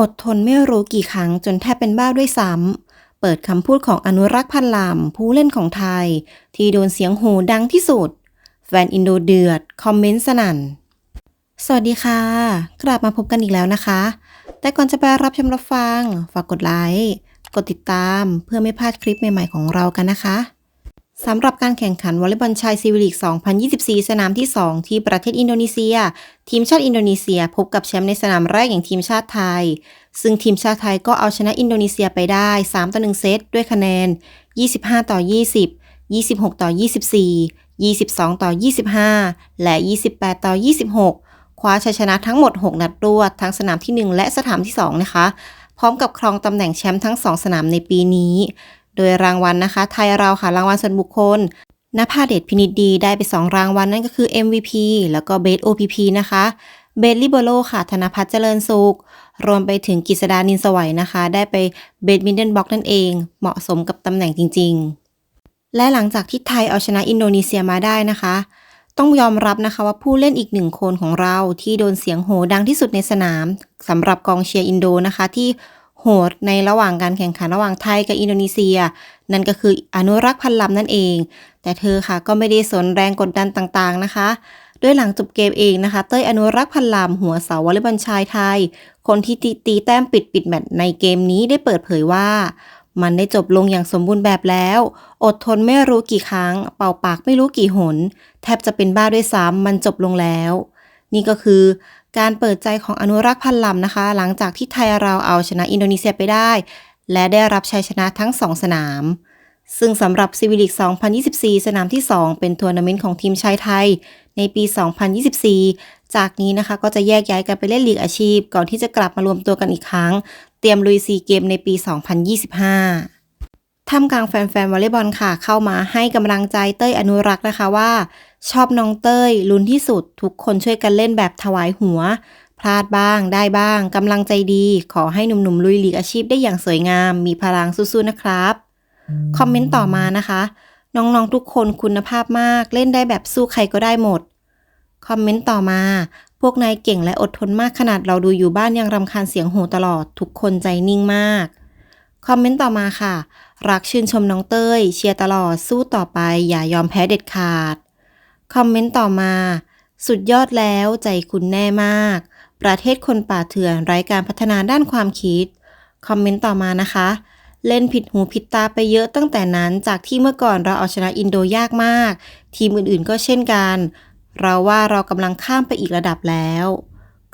อดทนไม่รู้กี่ครั้งจนแทบเป็นบ้าด้วยซ้ำ เปิดคำพูดของอนุรักษ์พันลำผู้เล่นของไทย ที่โดนเสียงโหูดังที่สุด แฟนอินโดเดือด คอมเมนต์สนั่น สวัสดีค่ะ กลับมาพบกันอีกแล้วนะคะ แต่ก่อนจะไปรับชมรับฟัง ฝากกดไลค์ กดติดตามเพื่อไม่พลาดคลิปใหม่ ๆ ของเรากันนะคะ สำหรับการแข่งขันวอลเลย์บอลชายซีวิลิก 2024 สนามที่ 2 ที่ประเทศอินโดนีเซีย ทีมชาติอินโดนีเซียพบกับแชมป์ในสนามแรกอย่างทีมชาติไทย ซึ่งทีมชาติไทยก็เอาชนะอินโดนีเซียไปได้ 3 ต่อ 1 เซตด้วยคะแนน 25 ต่อ 20 26 ต่อ 24 22 ต่อ 25 และ 28 ต่อ 26 คว้าชัยชนะทั้งหมด 6 นัดรวด ทั้งสนามที่ 1 และสนามที่ 2 นะคะ พร้อมกับครองตำแหน่งแชมป์ทั้ง 2 สนามในปีนี้ โดยรางวัลนะคะ ไทยเราค่ะรางวัลส่วนบุคคลนภาเดชพินิจดีได้ไป 2 รางวัลนั่นก็คือ MVP แล้วก็ Best OPP นะคะเบสลิเบโรค่ะ ธนพัฒน์เจริญสุข รวมไปถึงกิษดานินสวัยนะคะ ได้ไปเบสมิดเดิลบ็อกนั่นเอง เหมาะสมกับตำแหน่งจริง ๆ และหลังจากที่ไทยเอาชนะอินโดนีเซียมาได้นะคะ ต้องยอมรับนะคะว่าผู้เล่นอีกหนึ่งคนของเราที่โดนเสียงโหดังที่สุดในสนามสำหรับกองเชียร์อินโดนะคะ ที่ โหดในระหว่างการแข่งขันระหว่างไทยกับอินโดนีเซีย นั่นก็คืออนุรักษ์พันลำนั่นเอง แต่เธอค่ะก็ไม่ได้สนแรงกดดันต่างๆนะคะโดยหลังจบเกมเองนะคะ เต้ยอนุรักษ์พันลำหัวเสาวอลเลย์บอลชายไทย คนที่ตีตีแต้มปิดปิดแมตช์ในเกมนี้ได้เปิดเผยว่า มันได้จบลงอย่างสมบูรณ์แบบแล้ว อดทนไม่รู้กี่ครั้ง เป่าปากไม่รู้กี่หน แทบจะเป็นบ้าด้วยซ้ำมันจบลงแล้ว นี่ก็คือ การเปิดใจของอนุรักษ์พันลำนะคะ หลังจากที่ไทยเราเอาชนะอินโดนีเซียไปได้ และได้รับชัยชนะทั้ง 2 สนาม ซึ่งสำหรับซีวิลิก 2024 สนามที่ 2 เป็นทัวร์นาเมนต์ของทีมชายไทย ในปี 2024 จากนี้นะคะก็จะแยกย้ายกันไปเล่นลีกอาชีพ ก่อนที่จะกลับมารวมตัวกันอีกครั้ง เตรียมลุยซีเกมในปี 2025 ท่ามกลางแฟนๆวอลเลย์บอลค่ะ เข้ามาให้กำลังใจเต้ยอนุรักษ์นะคะว่า ชอบน้องเต้ยลุ้นที่สุด ทุกคนช่วยกันเล่นแบบถวายหัว พลาดบ้างได้บ้างกำลังใจดี ขอให้หนุ่มๆลุยลีกอาชีพได้อย่างสวยงาม มีพลังสู้ๆนะครับ คอมเมนต์ต่อมานะคะ น้องๆทุกคนคุณภาพมากเล่นได้แบบสู้ใครก็ได้หมด คอมเมนต์ต่อมา พวกนายเก่งและอดทนมากขนาดเราดูอยู่บ้านยังรำคาญเสียงโหตลอด ทุกคนใจนิ่งมาก คอมเมนต์ต่อมาค่ะ รักชื่นชมน้องเต้ย เชียร์ตลอดสู้ต่อไป อย่ายอมแพ้เด็ดขาด คอมเมนต์ต่อมา สุดยอดแล้วใจคุณแน่มาก ประเทศคนป่าเถื่อนไร้การพัฒนาด้านความคิด คอมเมนต์ต่อมานะคะ เล่นผิดหูผิดตาไปเยอะตั้งแต่นั้นจากที่เมื่อก่อนเราเอาชนะอินโดยากมาก ทีมอื่นๆก็เช่นกัน เราว่าเรากำลังข้ามไปอีกระดับแล้ว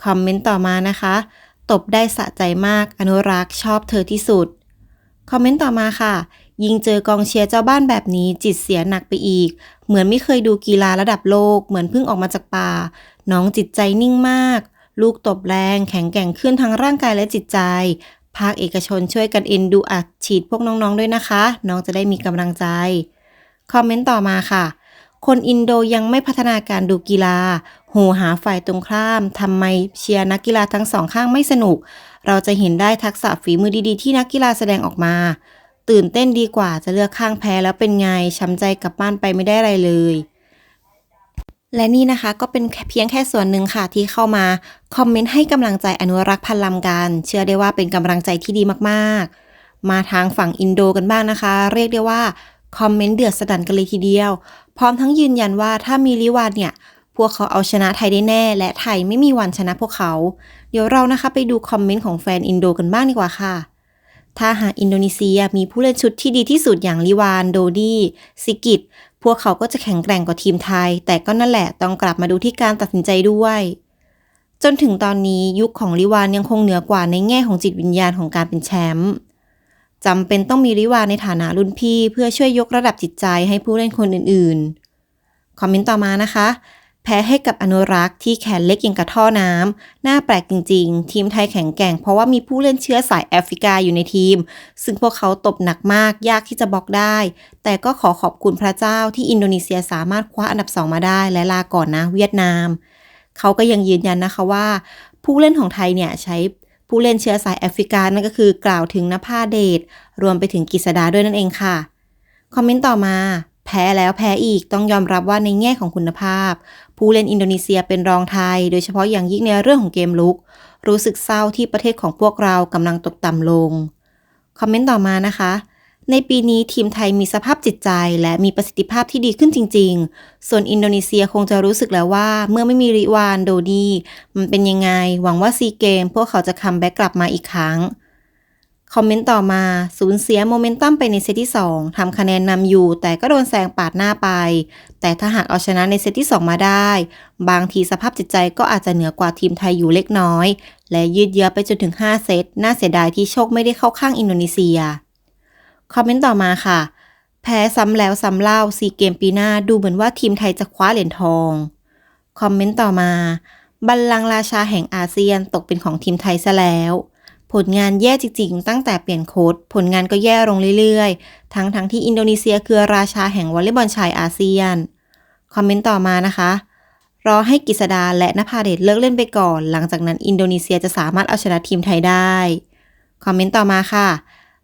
คอมเมนต์ต่อมานะคะ ตบได้สะใจมากอนุรักษ์ชอบเธอที่สุด คอมเมนต์ต่อมาค่ะ ยิงเจอกองเชียร์เจ้าบ้านแบบนี้จิตเสียหนักไปอีก เหมือนไม่เคยดูกีฬาระดับโลก เหมือนเพิ่งออกมาจากป่า น้องจิตใจนิ่งมาก ลูกตบแรงแข็งแกร่งขึ้นทั้งร่างกายและจิตใจ ภาคเอกชนช่วยกันเอ็นดูอัดฉีดพวกน้องๆด้วยนะคะ น้องจะได้มีกำลังใจ คอมเมนต์ต่อมาค่ะ คนอินโดยังไม่พัฒนาการดูกีฬา โหหาฝ่ายตรงข้ามทำไมเชียร์นักกีฬาทั้งสองข้างไม่สนุก เราจะเห็นได้ทักษะฝีมือดีๆ ที่นักกีฬาแสดงออกมา ตื่นเต้นดีกว่าจะเลือกข้างแพ้แล้วเป็นไงช้ำใจกลับบ้านไปไม่ได้อะไรเลยและนี่นะคะก็เป็นเพียงแค่ส่วนหนึ่งค่ะที่เข้ามา คอมเมนต์ให้กำลังใจอนุรักษ์พันลำกัน เชื่อได้ว่าเป็นกำลังใจที่ดีมากๆ มาทางฝั่งอินโดกันบ้างนะคะ เรียกได้ว่า คอมเมนต์เดือดสนั่นกันเลยทีเดียว พร้อมทั้งยืนยันว่าถ้ามีลิวานเนี่ย พวกเขาเอาชนะไทยได้แน่ และไทยไม่มีวันชนะพวกเขา เดี๋ยวเรานะคะไปดูคอมเมนต์ของแฟนอินโดกันบ้างดีกว่าค่ะ ถ้าหากอินโดนีเซียมีผู้เล่นชุดที่ดีที่สุดอย่างลิวานโดดี้ซิกิตพวกเขาก็จะแข็งแกร่งกว่าทีมไทย แต่ก็นั่นแหละต้องกลับมาดูที่การตัดสินใจด้วย จนถึงตอนนี้ยุคของลิวานยังคงเหนือกว่าในแง่ของจิตวิญญาณของการเป็นแชมป์จำเป็นต้องมีลิวานในฐานะรุ่นพี่ เพื่อช่วยยกระดับจิตใจให้ผู้เล่นคนอื่นๆ คอมเมนต์ต่อมานะคะ แพ้ให้กับอนุรักษ์ที่แขนเล็กอย่างกระท่อน้ำ น่าแปลกจริง ๆ ทีมไทยแข็งแกร่งเพราะว่ามีผู้เล่นเชื้อสายแอฟริกาอยู่ในทีม ซึ่งพวกเขาตบหนักมากยากที่จะบล็อกได้ แต่ก็ขอขอบคุณพระเจ้าที่อินโดนีเซียสามารถคว้าอันดับสองมาได้และลาก่อนนะเวียดนาม เขาก็ยังยืนยันนะคะว่า ผู้เล่นของไทยเนี่ยใช้ผู้เล่นเชื้อสายแอฟริกานั่นก็คือกล่าวถึงนภาเดชรวมไปถึงกิษดาด้วยนั่นเองค่ะ คอมเมนต์ต่อมา แพ้แล้วแพ้อีกต้องยอมรับว่าในแง่ของคุณภาพ ผู้เล่นอินโดนีเซียเป็นรองไทย โดยเฉพาะอย่างยิ่งในเรื่องของเกมลุก รู้สึกเศร้าที่ประเทศของพวกเรากำลังตกต่ำลง คอมเมนต์ต่อมานะคะ ในปีนี้ทีมไทยมีสภาพจิตใจ และมีประสิทธิภาพที่ดีขึ้นจริง ๆ ส่วนอินโดนีเซียคงจะรู้สึกแล้วว่า เมื่อไม่มีริวานโดดี มันเป็นยังไง หวังว่าซีเกม พวกเขาจะคัมแบ็กกลับมาอีกครั้ง คอมเมนต์ต่อมาสูญเสียโมเมนตัมไปในเซตที่ 2ทำคะแนนนำอยู่ แต่ก็โดนแซงปาดหน้าไป แต่ถ้าหากเอาชนะในเซตที่ 2 มาได้ บางทีสภาพจิตใจก็อาจจะเหนือกว่าทีมไทยอยู่เล็กน้อย และยืดเยื้อไปจนถึง 5 เซต น่าเสียดายที่โชคไม่ได้เข้าข้างอินโดนีเซีย คอมเมนต์ต่อมาค่ะ แพ้ซ้ำแล้วซ้ำเล่าซีเกมปีหน้าดูเหมือนว่าทีมไทยจะคว้าเหรียญทอง คอมเมนต์ต่อมา บัลลังก์ราชาแห่งอาเซียนตกเป็นของทีมไทยซะแล้ว ผลงานแย่จริงๆ ตั้งแต่เปลี่ยนโค้ดผลงานก็แย่ลงเรื่อยๆ ทั้งทั้งๆที่อินโดนีเซียคือราชาแห่งวอลเลย์บอลชายอาเซียน คอมเมนต์ต่อมานะคะ รอให้กิษดาและนภาเดชเลิกเล่นไปก่อน หลังจากนั้นอินโดนีเซียจะสามารถเอาชนะทีมไทยได้ คอมเมนต์ต่อมาค่ะ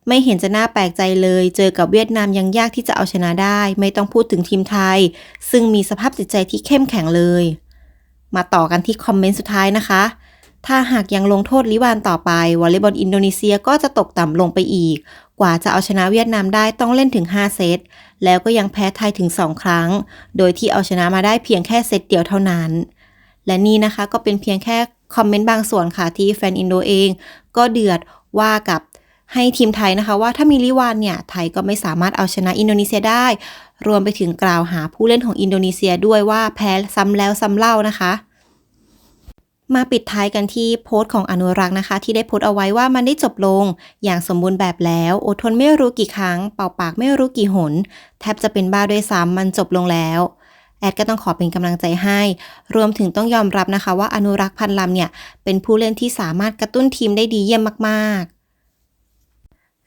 ไม่เห็นจะน่าแปลกใจเลย เจอกับเวียดนามยังยากที่จะเอาชนะได้ ไม่ต้องพูดถึงทีมไทย ซึ่งมีสภาพจิตใจที่เข้มแข็งเลย มาต่อกันที่คอมเมนต์สุดท้ายนะคะ ถ้าหากยังลงโทษลิวานต่อไปวอลเลย์บอลอินโดนีเซียก็จะตกต่ำลงไปอีก กว่าจะเอาชนะเวียดนามได้ต้องเล่นถึง 5 เซต แล้วก็ยังแพ้ไทยถึง 2 ครั้ง โดยที่เอาชนะมาได้เพียงแค่เซตเดียวเท่านั้น และนี่นะคะก็เป็นเพียงแค่คอมเมนต์บางส่วนค่ะที่แฟนอินโดเอง ก็เดือดว่ากับให้ทีมไทยนะคะว่าถ้ามีลิวานเนี่ย ไทยก็ไม่สามารถเอาชนะอินโดนีเซียได้ รวมไปถึงกล่าวหาผู้เล่นของอินโดนีเซียด้วยว่าแพ้ซ้ำแล้วซ้ำเล่านะคะ มาปิดท้ายกันที่โพสต์ของอนุรักษ์นะคะ ที่ได้โพสต์เอาไว้ว่ามันได้จบลง อย่างสมบูรณ์แบบแล้ว อดทนไม่รู้กี่ครั้ง เป่าปากไม่รู้กี่หน แทบจะเป็นบ้าด้วยซ้ำมันจบลงแล้วแอดก็ต้องขอเป็นกำลังใจให้ รวมถึงต้องยอมรับนะคะ ว่าอนุรักษ์พันลำเนี่ย เป็นผู้เล่นที่สามารถกระตุ้นทีมได้ดีเยี่ยมมากๆ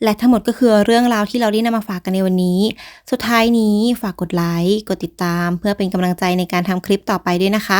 และทั้งหมดก็คือเรื่องราวที่เราได้นำมาฝากกันในวันนี้ สุดท้ายนี้ฝากกดไลค์ กดติดตาม เพื่อเป็นกำลังใจในการทำคลิปต่อไปด้วยนะคะ